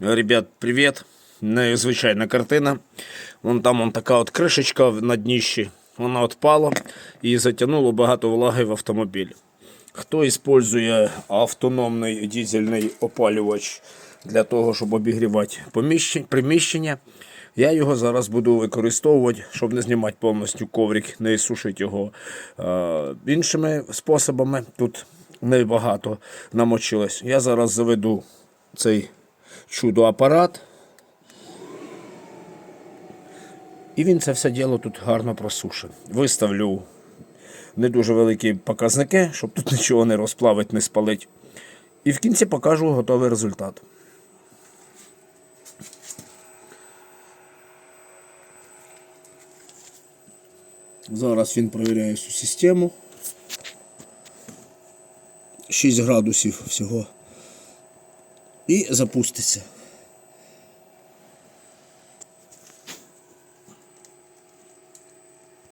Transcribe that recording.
Ребят, привіт. Незвичайна картина. Вон там вон така от кришечка на дніщі. Вона отпала і затягнуло багато влаги в автомобіль. Хто використовує автономний дизельний опалювач для того, щоб обігрівати приміщення, я його зараз буду використовувати, щоб не знімати повністю коврик, не сушити його е, іншими способами. Тут небагато намочилось. Я зараз заведу цей чудо-апарат. І він це все діло тут гарно просушить. Виставлю не дуже великі показники, щоб тут нічого не розплавить, не спалить. І в кінці покажу готовий результат. Зараз він перевіряє всю систему. 6 градусів всього. І запуститься.